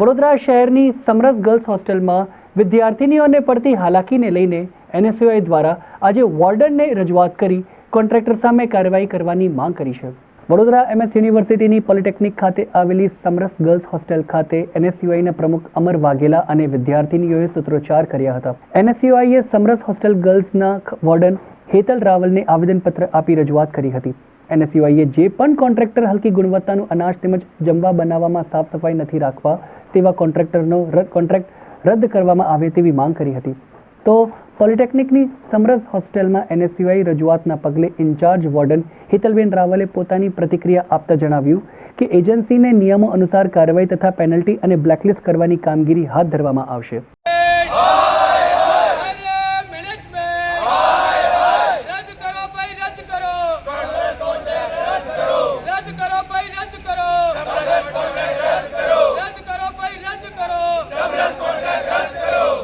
વડોદરા શહેરની સમરસ ગર્લ્સ હોસ્ટેલમાં વિદ્યાર્થિનીઓને પડતી હાલાકીને લઈને એનએસયુઆઈ દ્વારા આજે વોર્ડનને રજૂઆત કરી કોન્ટ્રાક્ટર સામે કાર્યવાહી કરવાની માંગ કરી છે. વડોદરા એમએસ યુનિવર્સિટીની પોલિટેકનિક ખાતે આવેલી સમરસ ગર્લ્સ હોસ્ટેલ ખાતે એનએસયુઆઈના પ્રમુખ અમર વાઘેલા અને વિદ્યાર્થિનીઓએ સૂત્રોચ્ચાર કર્યા હતા. એનએસયુઆઈએ સમરસ હોસ્ટેલ ગર્લ્સના વોર્ડન હેતલ રાવલને આવેદનપત્ર આપી રજૂઆત કરી હતી. એનએસયુઆઈએ જે પણ કોન્ટ્રાક્ટર હલકી ગુણવત્તાનું અનાજ તેમજ જમવા બનાવવામાં સાફ સફાઈ નથી રાખવા તેવા કોન્ટ્રાક્ટરનો કોન્ટ્રાક્ટ રદ કરવામાં આવે તેવી માંગ કરી હતી. તો પોલિટેકનિકની સમરસ હોસ્ટેલમાં એનએસયુઆઈ રજૂઆતના પગલે ઇન્ચાર્જ વોર્ડન હિતલબેન રાવલે પોતાની પ્રતિક્રિયા આપતા જણાવ્યું કે એજન્સીને નિયમો અનુસાર કાર્યવાહી તથા પેનલ્ટી અને બ્લેકલિસ્ટ કરવાની કામગીરી હાથ ધરવામાં આવશે મેનેજમેન્ટ રદ કરો ભાઈ રદ કરો રદ કરો ભાઈ રદ કરો રદ કરો ભાઈ રદ કરો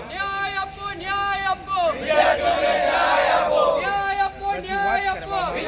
ન્યાય આપો ન્યાય આપો ન્યાય આપો ન્યાય